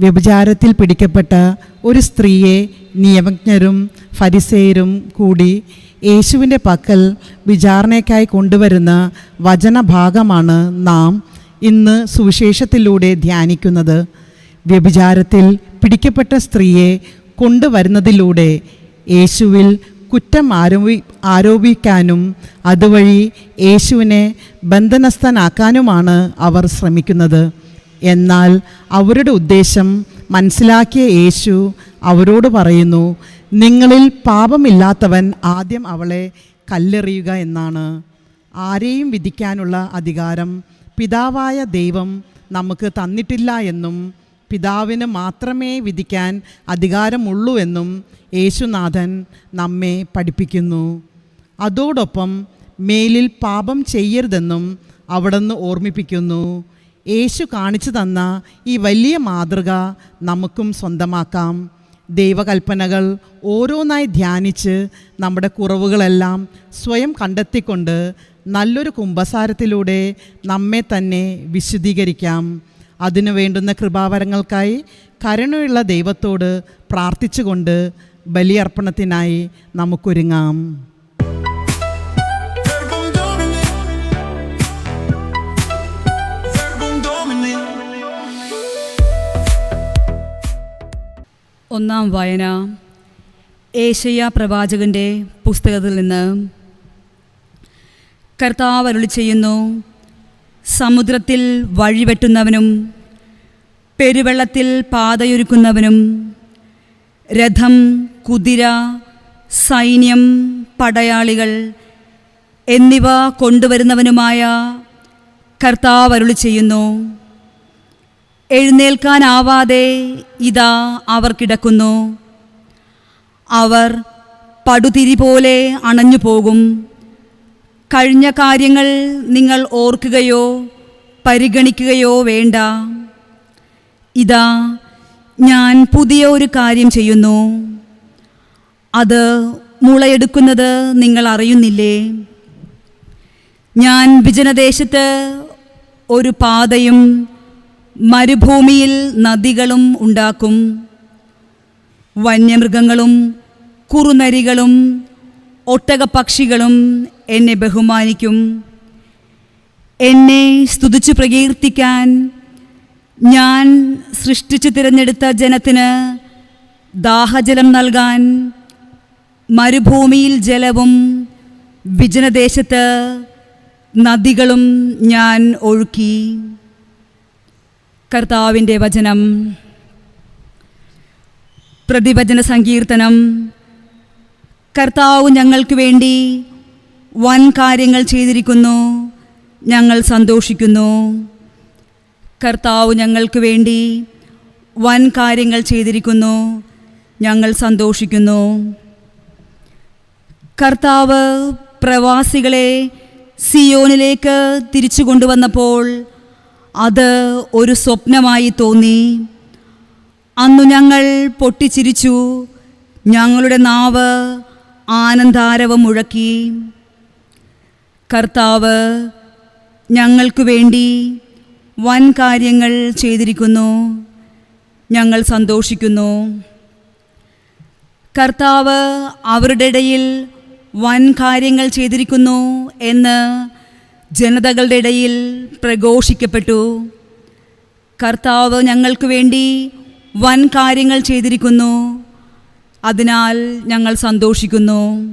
വ്യഭിചാരത്തിൽ പിടിക്കപ്പെട്ട ഒരു സ്ത്രീയെ നിയമജ്ഞരും ഫരിസേരും കൂടി യേശുവിന്റെ പക്കൽ വിചാരണയ്ക്കായി കൊണ്ടുവരുന്ന വചനഭാഗമാണ് നാം ഇന്ന് സുവിശേഷത്തിലൂടെ ധ്യാനിക്കുന്നത്. വ്യഭിചാരത്തിൽ പിടിക്കപ്പെട്ട സ്ത്രീയെ കൊണ്ടുവരുന്നതിലൂടെ യേശുവിൽ കുറ്റം ആരോപി ആരോപിക്കാനും അതുവഴി യേശുവിനെ ബന്ധനസ്ഥനാക്കാനുമാണ് അവർ ശ്രമിക്കുന്നത്. എന്നാൽ അവരുടെ ഉദ്ദേശം മനസ്സിലാക്കിയ യേശു അവരോട് പറയുന്നു നിങ്ങളിൽ പാപമില്ലാത്തവൻ ആദ്യം അവളെ കല്ലെറിയുക എന്നാണ്. ആരെയും വിധിക്കാനുള്ള അധികാരം പിതാവായ ദൈവം നമുക്ക് തന്നിട്ടില്ല എന്നും പിതാവിന് മാത്രമേ വിധിക്കാൻ അധികാരമുള്ളൂ എന്നും യേശുനാഥൻ നമ്മെ പഠിപ്പിക്കുന്നു. അതോടൊപ്പം മേലിൽ പാപം ചെയ്യരുതെന്നും അവിടുന്ന് ഓർമ്മിപ്പിക്കുന്നു. യേശു കാണിച്ചു തന്ന ഈ വലിയ മാതൃക നമുക്കും സ്വന്തമാക്കാം. ദൈവകൽപ്പനകൾ ഓരോന്നായി ധ്യാനിച്ച് നമ്മുടെ കുറവുകളെല്ലാം സ്വയം കണ്ടെത്തിക്കൊണ്ട് നല്ലൊരു കുംഭസാരത്തിലൂടെ നമ്മെ തന്നെ വിശുദ്ധീകരിക്കാം. അതിനു വേണ്ടുന്ന കൃപാവരങ്ങൾക്കായി കരുണയുള്ള ദൈവത്തോട് പ്രാർത്ഥിച്ചുകൊണ്ട് ബലിയർപ്പണത്തിനായി നമുക്കൊരുങ്ങാം. ഒന്നാം വായന ഏഷ്യ പ്രവാചകന്റെ പുസ്തകത്തിൽ നിന്ന്. കർത്താവ് അരുളി ചെയ്യുന്നു സമുദ്രത്തിൽ വഴിവെട്ടുന്നവനും പെരുവെള്ളത്തിൽ പാതയൊരുക്കുന്നവനും രഥം കുതിര സൈന്യം പടയാളികൾ എന്നിവ കൊണ്ടുവരുന്നവനുമായ കർത്താവ് അരുളി ചെയ്യുന്നു. എഴുന്നേൽക്കാനാവാതെ ഇതാ അവർ കിടക്കുന്നു. അവർ പടുതിരി പോലെ അണഞ്ഞു പോകും. കഴിഞ്ഞ കാര്യങ്ങൾ നിങ്ങൾ ഓർക്കുകയോ പരിഗണിക്കുകയോ വേണ്ട. ഇതാ ഞാൻ പുതിയ ഒരു കാര്യം ചെയ്യുന്നു. അത് മുളയെടുക്കുന്നത് നിങ്ങൾ അറിയുന്നില്ലേ? ഞാൻ വിജനദേശത്ത് ഒരു പാതയും മരുഭൂമിയിൽ നദികളും ഉണ്ടാക്കും. വന്യമൃഗങ്ങളും കുറുനരികളും ഒട്ടകപ്പക്ഷികളും എന്നെ ബഹുമാനിക്കും. എന്നെ സ്തുതിച്ചു പ്രകീർത്തിക്കാൻ ഞാൻ സൃഷ്ടിച്ചു തിരഞ്ഞെടുത്ത ജനത്തിന് ദാഹജലം നൽകാൻ മരുഭൂമിയിൽ ജലവും വിജനദേശത്ത് നദികളും ഞാൻ ഒഴുക്കി. കർത്താവിന്റെ വചനം. പ്രതിവചന സങ്കീർത്തനം. കർത്താവ് ഞങ്ങൾക്ക് വേണ്ടി വൻ കാര്യങ്ങൾ ചെയ്തിരിക്കുന്നു. ഞങ്ങൾ സന്തോഷിക്കുന്നു. കർത്താവ് ഞങ്ങൾക്ക് വേണ്ടി വൻ കാര്യങ്ങൾ ചെയ്തിരിക്കുന്നു. ഞങ്ങൾ സന്തോഷിക്കുന്നു. കർത്താവ് പ്രവാസികളെ സിയോനിലേക്ക് തിരിച്ചു കൊണ്ടുവന്നപ്പോൾ അത് ഒരു സ്വപ്നമായി തോന്നി. അന്നു ഞങ്ങൾ പൊട്ടിച്ചിരിച്ചു. ഞങ്ങളുടെ നാവ് ആനന്ദാരവം മുഴക്കി. കർത്താവ് ഞങ്ങൾക്കു വേണ്ടി വൻ കാര്യങ്ങൾ ചെയ്തിരിക്കുന്നു. ഞങ്ങൾ സന്തോഷിക്കുന്നു. കർത്താവ് അവരുടെ ഇടയിൽ വൻ കാര്യങ്ങൾ ചെയ്തിരിക്കുന്നു എന്ന് ജനതകളുടെ ഇടയിൽ പ്രഘോഷിക്കപ്പെട്ടു. കർത്താവ് ഞങ്ങൾക്ക് വേണ്ടി വൻ കാര്യങ്ങൾ ചെയ്തിരിക്കുന്നു. അതിനാൽ ഞങ്ങൾ സന്തോഷിക്കുന്നു.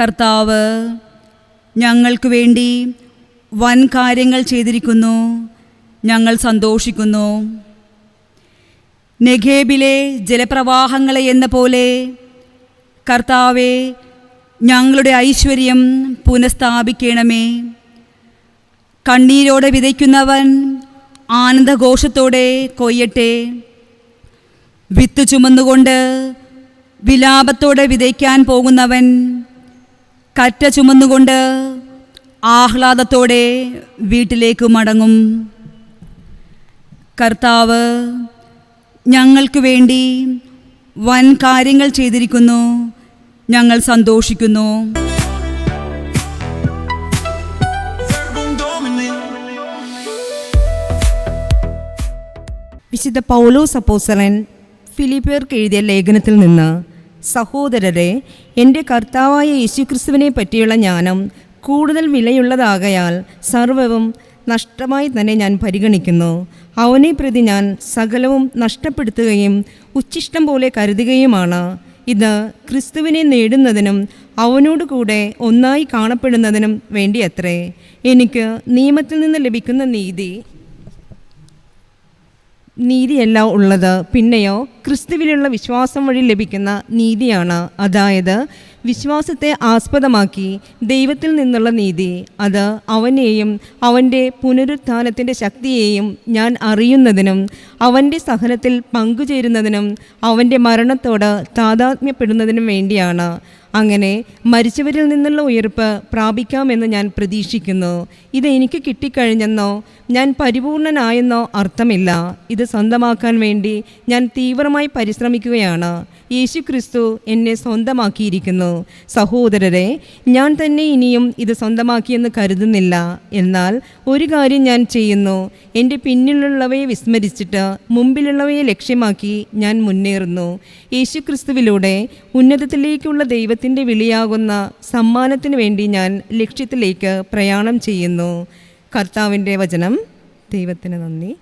കർത്താവ് ഞങ്ങൾക്ക് വേണ്ടി വൻ കാര്യങ്ങൾ ചെയ്തിരിക്കുന്നു. ഞങ്ങൾ സന്തോഷിക്കുന്നു. നെഗേബിലെ ജലപ്രവാഹങ്ങളെ എന്ന പോലെ കർത്താവെ ഞങ്ങളുടെ ഐശ്വര്യം പുനഃസ്ഥാപിക്കണമേ. കണ്ണീരോടെ വിതയ്ക്കുന്നവൻ ആനന്ദഘോഷത്തോടെ കൊയ്യട്ടെ. വിത്ത് ചുമന്നുകൊണ്ട് വിലാപത്തോടെ വിതയ്ക്കാൻ പോകുന്നവൻ കറ്റ ചുമന്നുകൊണ്ട് ആഹ്ലാദത്തോടെ വീട്ടിലേക്ക് മടങ്ങും. കർത്താവ് ഞങ്ങൾക്ക് വേണ്ടി വൻ കാര്യങ്ങൾ ചെയ്തിരിക്കുന്നു. ഞങ്ങൾ സന്തോഷിക്കുന്നു. വിശുദ്ധ പൗലോ സപ്പോസലൻ ഫിലിപ്പിയർക്ക് എഴുതിയ ലേഖനത്തിൽ നിന്ന് സഹോദരരെ എന്റെ കർത്താവായ യേശുക്രിസ്തുവിനെ പറ്റിയുള്ള ജ്ഞാനം കൂടുതൽ വിലയുള്ളതാകയാൽ സർവവും നഷ്ടമായി തന്നെ ഞാൻ പരിഗണിക്കുന്നു അവനെ പ്രതി ഞാൻ സകലവും നഷ്ടപ്പെടുത്തുകയും ഉച്ഛിഷ്ടം പോലെ കരുതുകയുമാണ് ഇത് ക്രിസ്തുവിനെ നേടുന്നതിനും അവനോട് കൂടെ ഒന്നായി കാണപ്പെടുന്നതിനും വേണ്ടിയത്രേ. എനിക്ക് നിയമത്തിൽ നിന്ന് ലഭിക്കുന്ന നീതി നീതിയല്ല ഉള്ളത് പിന്നെയോ ക്രിസ്തുവിലുള്ള വിശ്വാസം വഴി ലഭിക്കുന്ന നീതിയാണ്. അതായത് വിശ്വാസത്തെ ആസ്പദമാക്കി ദൈവത്തിൽ നിന്നുള്ള നീതി. അത് അവനെയും അവന്റെ പുനരുത്ഥാനത്തിന്റെ ശക്തിയെയും ഞാൻ അറിയുന്നതിനും അവന്റെ സഹനത്തിൽ പങ്കുചേരുന്നതിനും അവന്റെ മരണത്തോട് താതാത്മ്യപ്പെടുന്നതിനും വേണ്ടിയാണ്. അങ്ങനെ മരിച്ചവരിൽ നിന്നുള്ള ഉയർപ്പ് പ്രാപിക്കാമെന്ന് ഞാൻ പ്രതീക്ഷിക്കുന്നു. ഇത് എനിക്ക് കിട്ടിക്കഴിഞ്ഞെന്നോ ഞാൻ പരിപൂർണനായെന്നോ അർത്ഥമില്ല. ഇത് സ്വന്തമാക്കാൻ വേണ്ടി ഞാൻ തീവ്രമായി പരിശ്രമിക്കുകയാണ്. യേശു ക്രിസ്തു എന്നെ സ്വന്തമാക്കിയിരിക്കുന്നു. സഹോദരരെ ഞാൻ തന്നെ ഇനിയും ഇത് സ്വന്തമാക്കിയെന്ന് കരുതുന്നില്ല. എന്നാൽ ഒരു കാര്യം ഞാൻ ചെയ്യുന്നു. എന്റെ പിന്നിലുള്ളവയെ വിസ്മരിച്ചിട്ട് മുമ്പിലുള്ളവയെ ലക്ഷ്യമാക്കി ഞാൻ മുന്നേറുന്നു. യേശു ക്രിസ്തുവിലൂടെ ഉന്നതത്തിലേക്കുള്ള ദൈവത്തിന്റെ വിളിയാകുന്ന സമ്മാനത്തിന് വേണ്ടി ഞാൻ ലക്ഷ്യത്തിലേക്ക് പ്രയാണം ചെയ്യുന്നു. കർത്താവിന്റെ വചനം. ദൈവത്തിന് നന്ദി.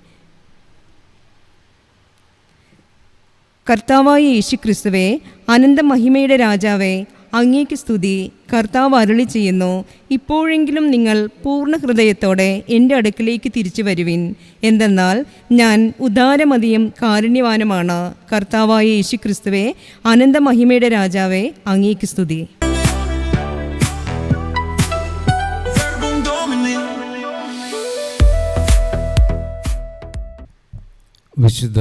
കർത്താവായ യേശു ക്രിസ്തുവേ അനന്ത മഹിമയുടെ രാജാവേ അങ്ങേക്ക് സ്തുതി. കർത്താവ് അരുളി ചെയ്യുന്നു ഇപ്പോഴെങ്കിലും നിങ്ങൾ പൂർണ ഹൃദയത്തോടെ എന്റെ അടുക്കിലേക്ക് തിരിച്ചു വരുവിൻ. എന്തെന്നാൽ ഞാൻ ഉദാരമതിയും കാരുണ്യവാനുമാണ്. കർത്താവായ യേശു ക്രിസ്തുവെ അനന്ത മഹിമയുടെ രാജാവേ അങ്ങേക്ക് സ്തുതി. വിശുദ്ധ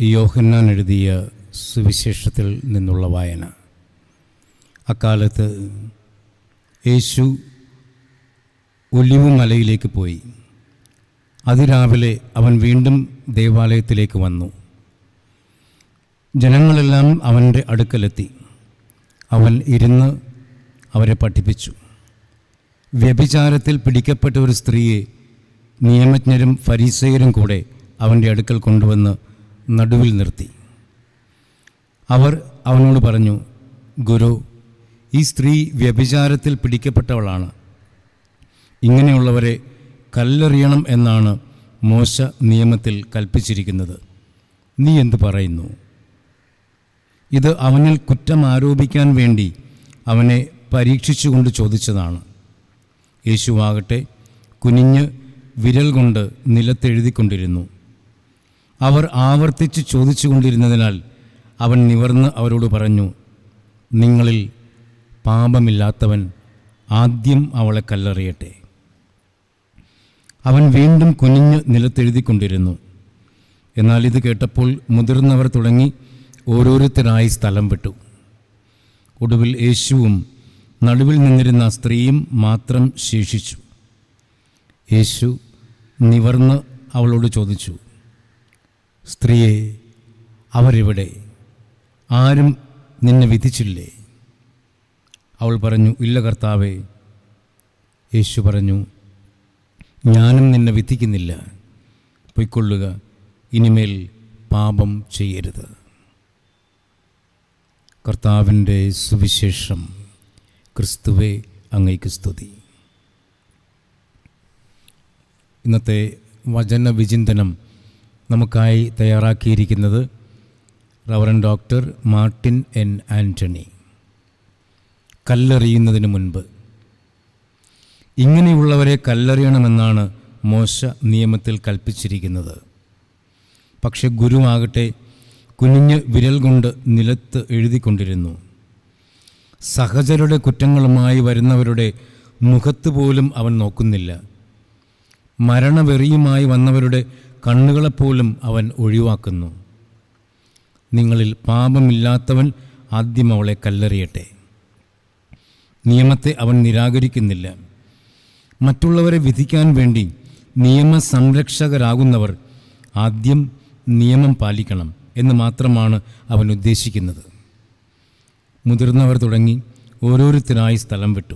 യോഹന്നാൻ എഴുതിയ സുവിശേഷത്തിൽ നിന്നുള്ള വായന. അക്കാലത്ത് യേശു ഒലിവുമലയിലേക്ക് പോയി. അതിരാവിലെ അവൻ വീണ്ടും ദേവാലയത്തിലേക്ക് വന്നു. ജനങ്ങളെല്ലാം അവന്റെ അടുക്കലെത്തി. അവൻ ഇരുന്ന് അവരെ പഠിപ്പിച്ചു. വ്യഭിചാരത്തിൽ പിടിക്കപ്പെട്ട ഒരു സ്ത്രീയെ നിയമജ്ഞരും ഫരീസയരും കൂടെ അവന്റെ അടുക്കൽ കൊണ്ടുവന്ന് നടുവിൽ നിർത്തി. അവർ അവനോട് പറഞ്ഞു ഗുരു ഈ സ്ത്രീ വ്യഭിചാരത്തിൽ പിടിക്കപ്പെട്ടവളാണ്. ഇങ്ങനെയുള്ളവരെ കല്ലെറിയണം എന്നാണ് മോശ നിയമത്തിൽ കൽപ്പിച്ചിരിക്കുന്നത്. നീ എന്തു പറയുന്നു? ഇത് അവനിൽ കുറ്റം ആരോപിക്കാൻ വേണ്ടി അവനെ പരീക്ഷിച്ചുകൊണ്ട് ചോദിച്ചതാണ്. യേശുവാകട്ടെ കുനിഞ്ഞ് വിരൽ കൊണ്ട് നിലത്തെഴുതിക്കൊണ്ടിരുന്നു. അവർ ആവർത്തിച്ച് ചോദിച്ചുകൊണ്ടിരുന്നതിനാൽ അവൻ നിവർന്ന് അവരോട് പറഞ്ഞു നിങ്ങളിൽ പാപമില്ലാത്തവൻ ആദ്യം അവളെ കല്ലെറിയട്ടെ. അവൻ വീണ്ടും കുനിഞ്ഞ് നിലത്തെഴുതിക്കൊണ്ടിരുന്നു. എന്നാൽ ഇത് കേട്ടപ്പോൾ മുതിർന്നവർ തുടങ്ങി ഓരോരുത്തരായി സ്ഥലം വിട്ടു. ഒടുവിൽ യേശുവും നടുവിൽ നിന്നിരുന്ന സ്ത്രീയും മാത്രം ശേഷിച്ചു. യേശു നിവർന്ന് അവളോട് ചോദിച്ചു സ്ത്രീയെ അവരിവിടെ. ആരും നിന്നെ വിധിച്ചില്ലേ? അവൾ പറഞ്ഞു ഇല്ല കർത്താവേ. യേശു പറഞ്ഞു ഞാനും നിന്നെ വിധിക്കുന്നില്ല. പൊയ്ക്കൊള്ളുക. ഇനിമേൽ പാപം ചെയ്യരുത്. കർത്താവിന്റെ സുവിശേഷം. ക്രിസ്തുവെ അങ്ങേക്ക് സ്തുതി. ഇന്നത്തെ വചന വിചിന്തനം നമുക്കായി തയ്യാറാക്കിയിരിക്കുന്നത് reverend doctor Martin N Antony കല്ലെറിയുന്നതിന് മുൻപ്. ഇങ്ങനെയുള്ളവരെ കല്ലെറിയണമെന്നാണ് മോശ നിയമത്തിൽ കൽപ്പിച്ചിരിക്കുന്നത്. പക്ഷെ ഗുരുവാകട്ടെ കുനിഞ്ഞ് വിരൽ കൊണ്ട് നിലത്ത് എഴുതിക്കൊണ്ടിരുന്നു. സഹചരുടെ കുറ്റങ്ങളുമായി വരുന്നവരുടെ മുഖത്ത് പോലും അവൻ നോക്കുന്നില്ല. മരണവെറിയുമായി വന്നവരുടെ കണ്ണുകളെപ്പോലും അവൻ ഒഴിവാക്കുന്നു. നിങ്ങളിൽ പാപമില്ലാത്തവൻ ആദ്യം അവളെ കല്ലെറിയട്ടെ. നിയമത്തെ അവൻ നിരാകരിക്കുന്നില്ല. മറ്റുള്ളവരെ വിധിക്കാൻ വേണ്ടി നിയമസംരക്ഷകരാകുന്നവർ ആദ്യം നിയമം പാലിക്കണം എന്ന് മാത്രമാണ് അവൻ ഉദ്ദേശിക്കുന്നത്. മുതിർന്നവർ തുടങ്ങി ഓരോരുത്തരായി സ്ഥലം വിട്ടു.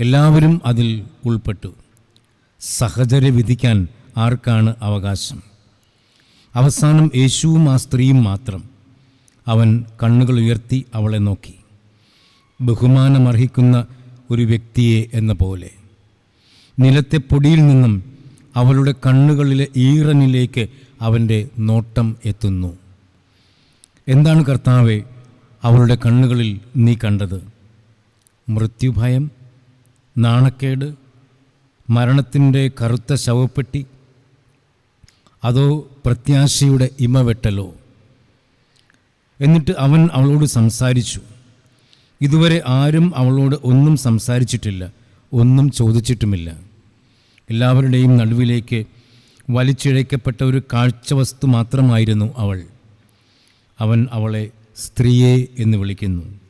എല്ലാവരും അതിൽ ഉൾപ്പെട്ടു. സഹചരെ വിധിക്കാൻ ആർക്കാണ് അവകാശം? അവസാനം യേശുവും ആ സ്ത്രീയും മാത്രം. അവൻ കണ്ണുകൾ ഉയർത്തി അവളെ നോക്കി. ബഹുമാനമർഹിക്കുന്ന ഒരു വ്യക്തിയെ എന്ന പോലെ. നിലത്തെ പൊടിയിൽ നിന്നും അവളുടെ കണ്ണുകളിലെ ഈറനിലേക്ക് അവന്റെ നോട്ടം എത്തുന്നു. എന്താണ് കർത്താവെ അവളുടെ കണ്ണുകളിൽ നീ കണ്ടത്? മൃത്യുഭയം നാണക്കേട് മരണത്തിന്റെ കറുത്ത ശവപ്പെട്ടി അതോ പ്രത്യാശയുടെ ഇമവെട്ടലോ എന്നിട്ട് അവൻ അവളോട് സംസാരിച്ചു. ഇതുവരെ ആരും അവളോട് ഒന്നും സംസാരിച്ചിട്ടില്ല ഒന്നും ചോദിച്ചിട്ടുമില്ല. എല്ലാവരുടെയും നടുവിലേക്ക് വലിച്ചിഴയ്ക്കപ്പെട്ട ഒരു കാഴ്ചവസ്തു മാത്രമായിരുന്നു അവൾ. അവൻ അവളെ സ്ത്രീയെ എന്ന് വിളിക്കുന്നു.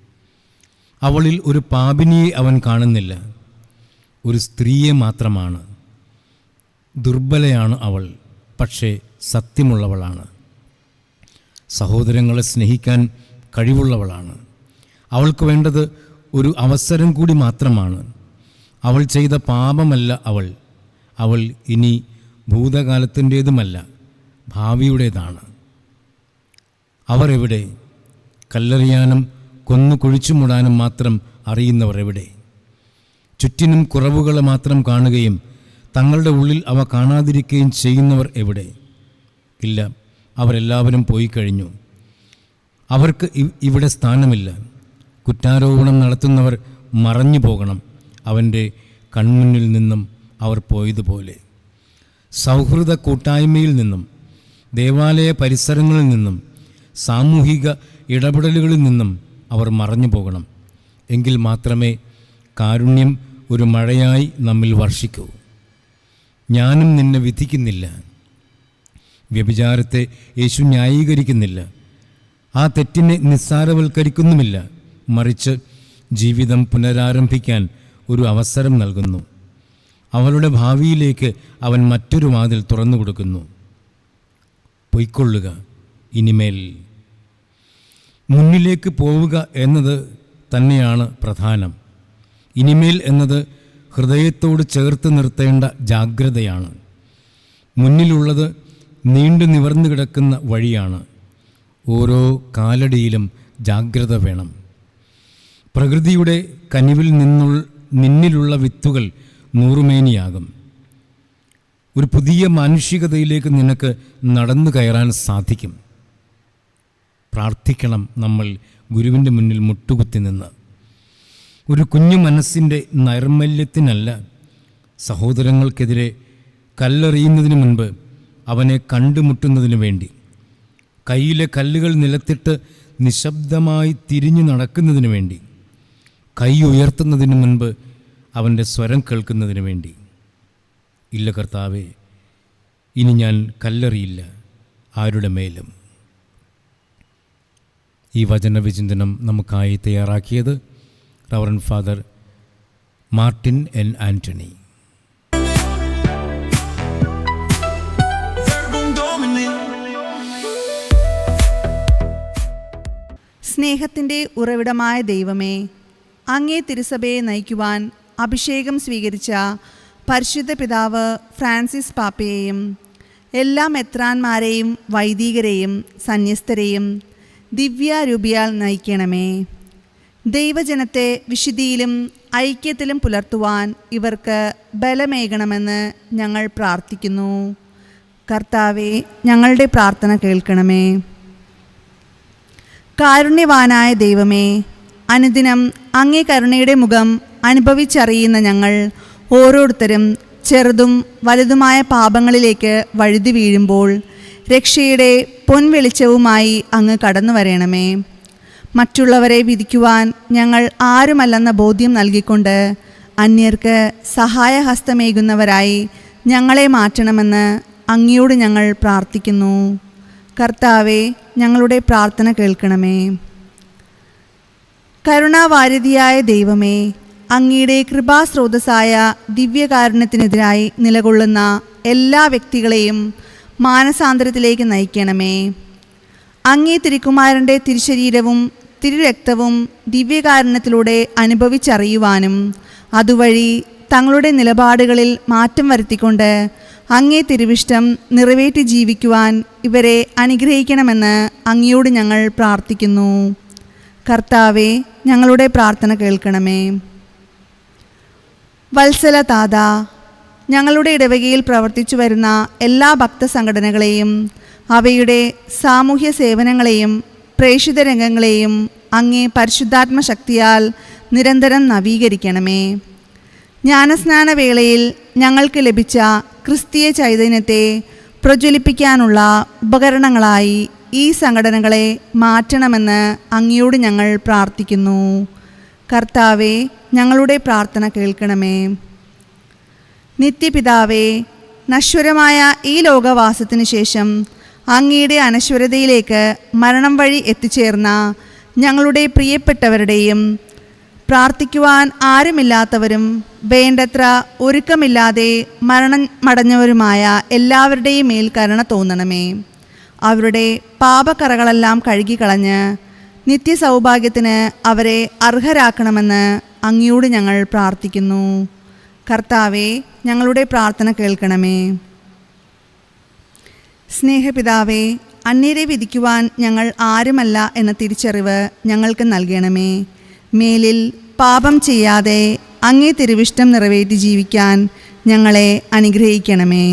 അവളിൽ ഒരു പാപിനിയെ അവൻ കാണുന്നില്ല. ഒരു സ്ത്രീയെ മാത്രമാണ്. ദുർബലയാണ് അവൾ. പക്ഷേ സത്യമുള്ളവളാണ്. സഹോദരങ്ങളെ സ്നേഹിക്കാൻ കഴിവുള്ളവളാണ്. അവൾക്ക് വേണ്ടത് ഒരു അവസരം കൂടി മാത്രമാണ്. അവൾ ചെയ്ത പാപമല്ല അവൾ. അവൾ ഇനി ഭൂതകാലത്തിന്റേതുമല്ല ഭാവിയുടേതാണ്. അവർ എവിടെ? കല്ലെറിയാനും കൊന്നു കുഴിച്ചുമൂടാനും മാത്രം അറിയുന്നവർ എവിടെ? ചുറ്റിനും കുറവുകളെ മാത്രം കാണുകയും തങ്ങളുടെ ഉള്ളിൽ അവ കാണാതിരിക്കുകയും ചെയ്യുന്നവർ എവിടെ? ഇല്ല അവരെല്ലാവരും പോയി കഴിഞ്ഞു. അവർക്ക് ഇവിടെ സ്ഥാനമില്ല. കുറ്റാരോപണം നടത്തുന്നവർ മറഞ്ഞു പോകണം. അവന്റെ കൺമുന്നിൽ നിന്നും അവർ പോയതുപോലെ. സൗഹൃദ കൂട്ടായ്മയിൽ നിന്നും ദേവാലയ പരിസരങ്ങളിൽ നിന്നും സാമൂഹിക ഇടപെടലുകളിൽ നിന്നും അവർ മറഞ്ഞു പോകണം. എങ്കിൽ മാത്രമേ കാരുണ്യം ഒരു മഴയായി നമ്മിൽ വർഷിക്കൂ. ഞാനും നിന്നെ വിധിക്കുന്നില്ല. വ്യഭിചാരത്തെ യേശു ന്യായീകരിക്കുന്നില്ല. ആ തെറ്റിനെ നിസ്സാരവൽക്കരിക്കുന്നുമില്ല. മറിച്ച് ജീവിതം പുനരാരംഭിക്കാൻ ഒരു അവസരം നൽകുന്നു. അവളുടെ ഭാവിയിലേക്ക് അവൻ മറ്റൊരു വാതിൽ തുറന്നു കൊടുക്കുന്നു. പൊയ്ക്കൊള്ളുക ഇനിമേൽ. മുന്നിലേക്ക് പോവുക എന്നത് തന്നെയാണ് പ്രധാനം. ഇനിമേൽ എന്നത് ഹൃദയത്തോട് ചേർത്ത് നിർത്തേണ്ട ജാഗ്രതയാണ്. മുന്നിലുള്ളത് നീണ്ടു നിവർന്നു കിടക്കുന്ന വഴിയാണ്. ഓരോ കാലടിയിലും ജാഗ്രത വേണം. പ്രകൃതിയുടെ കനിവിൽ നിന്നുള്ള നിന്നിലുള്ള വിത്തുകൾ നൂറുമേനിയാകും. ഒരു പുതിയ മാനുഷികതയിലേക്ക് നിനക്ക് നടന്നു കയറാൻ സാധിക്കും. പ്രാർത്ഥിക്കണം നമ്മൾ ഗുരുവിന്റെ മുന്നിൽ മുട്ടുകുത്തി നിന്ന്. ഒരു കുഞ്ഞു മനസ്സിന്റെ നൈർമല്യത്തിനല്ല. സഹോദരങ്ങൾക്കെതിരെ കല്ലെറിയുന്നതിന് മുൻപ് അവനെ കണ്ടുമുട്ടുന്നതിന് വേണ്ടി. കയ്യിലെ കല്ലുകൾ നിലത്തിട്ട് നിശബ്ദമായി തിരിഞ്ഞു നടക്കുന്നതിന് വേണ്ടി. കൈ ഉയർത്തുന്നതിന് മുൻപ് അവന്റെ സ്വരം കേൾക്കുന്നതിന് വേണ്ടി. ഇല്ല കർത്താവേ ഇനി ഞാൻ കല്ലെറിയില്ല ആരുടെ മേലും. ഈ വചനവിചിന്തനം നമുക്കായി തയ്യാറാക്കിയത് reverend father Martin N Antony സ്നേഹത്തിന്റെ ഉറവിടമായ ദൈവമേ അങ്ങേ തിരുസഭയെ നയിക്കുവാൻ അഭിഷേകം സ്വീകരിച്ച പരിശുദ്ധ പിതാവ് ഫ്രാൻസിസ് പാപ്പയെയും എല്ലാ മെത്രാന്മാരെയും വൈദികരെയും സന്യസ്തരെയും ദിവ്യാരൂപിയാൽ നയിക്കണമേ. ദൈവജനത്തെ വിശുദ്ധിയിലും ഐക്യത്തിലും പുലർത്തുവാൻ ഇവർക്ക് ബലമേകണമെന്ന് ഞങ്ങൾ പ്രാർത്ഥിക്കുന്നു. കർത്താവെ ഞങ്ങളുടെ പ്രാർത്ഥന കേൾക്കണമേ. കാരുണ്യവാനായ ദൈവമേ അനുദിനം അങ്ങേ കരുണയുടെ മുഖം അനുഭവിച്ചറിയുന്ന ഞങ്ങൾ ഓരോരുത്തരും ചെറുതും വലുതുമായ പാപങ്ങളിലേക്ക് വഴുതി വീഴുമ്പോൾ രക്ഷയുടെ പൊൻവെളിച്ചവുമായി അങ്ങ് കടന്നു വരണമേ മറ്റുള്ളവരെ വിധിക്കുവാൻ ഞങ്ങൾ ആരുമല്ലെന്ന ബോധ്യം നൽകിക്കൊണ്ട് അന്യർക്ക് സഹായഹസ്തമേകുന്നവരായി ഞങ്ങളെ മാറ്റണമെന്ന് അങ്ങയോട് ഞങ്ങൾ പ്രാർത്ഥിക്കുന്നു. കർത്താവെ ഞങ്ങളുടെ പ്രാർത്ഥന കേൾക്കണമേ. കരുണാവാരിധിയായ ദൈവമേ അങ്ങയുടെ കൃപാസ്രോതസ്സായ ദിവ്യകാരുണ്യത്തിനെതിരായി നിലകൊള്ളുന്ന എല്ലാ വ്യക്തികളെയും മാനസാന്തരത്തിലേക്ക് നയിക്കണമേ. അങ്ങേ തിരുക്കുമാരന്റെ തിരുശരീരവും തിരുരക്തവും ദിവ്യകാരണത്തിലൂടെ അനുഭവിച്ചറിയുവാനും അതുവഴി തങ്ങളുടെ നിലപാടുകളിൽ മാറ്റം വരുത്തിക്കൊണ്ട് അങ്ങേ തിരുവിഷ്ടം നിറവേറ്റി ജീവിക്കുവാൻ ഇവരെ അനുഗ്രഹിക്കണമെന്ന് അങ്ങയോട് ഞങ്ങൾ പ്രാർത്ഥിക്കുന്നു. കർത്താവെ ഞങ്ങളുടെ പ്രാർത്ഥന കേൾക്കണമേ. വത്സല താത ഞങ്ങളുടെ ഇടവകയിൽ പ്രവർത്തിച്ചു വരുന്ന എല്ലാ ഭക്തസംഘടനകളെയും അവയുടെ സാമൂഹ്യ സേവനങ്ങളെയും പ്രേക്ഷിത രംഗങ്ങളെയും അങ്ങേ പരിശുദ്ധാത്മ ശക്തിയാൽ നിരന്തരം നവീകരിക്കണമേ. ജ്ഞാനസ്നാന വേളയിൽ ഞങ്ങൾക്ക് ലഭിച്ച ക്രിസ്തീയ ചൈതന്യത്തെ പ്രജ്വലിപ്പിക്കാനുള്ള ഉപകരണങ്ങളായി ഈ സംഘടനകളെ മാറ്റണമെന്ന് അങ്ങയോട് ഞങ്ങൾ പ്രാർത്ഥിക്കുന്നു. കർത്താവെ ഞങ്ങളുടെ പ്രാർത്ഥന കേൾക്കണമേ. നിത്യപിതാവേ നശ്വരമായ ഈ ലോകവാസത്തിനു ശേഷം അങ്ങയുടെ അനശ്വരതയിലേക്ക് മരണം വഴി എത്തിച്ചേർന്ന ഞങ്ങളുടെ പ്രിയപ്പെട്ടവരുടെയും പ്രാർത്ഥിക്കുവാൻ ആരുമില്ലാത്തവരും വേണ്ടത്ര ഒരുക്കമില്ലാതെ മരണം മടഞ്ഞവരുമായ എല്ലാവരുടെയും മേൽ കരുണ തോന്നണമേ. അവരുടെ പാപക്കറകളെല്ലാം കഴുകിക്കളഞ്ഞ് നിത്യസൗഭാഗ്യത്തിന് അവരെ അർഹരാക്കണമെന്ന് അങ്ങയോട് ഞങ്ങൾ പ്രാർത്ഥിക്കുന്നു. കർത്താവെ ഞങ്ങളുടെ പ്രാർത്ഥന കേൾക്കണമേ. സ്നേഹപിതാവേ അന്യരെ വിധിക്കുവാൻ ഞങ്ങൾ ആരുമല്ല എന്ന തിരിച്ചറിവ് ഞങ്ങൾക്ക് നൽകണമേ. മേലിൽ പാപം ചെയ്യാതെ അങ്ങേ തിരുവിഷ്ടം നിറവേറ്റി ജീവിക്കാൻ ഞങ്ങളെ അനുഗ്രഹിക്കണമേ.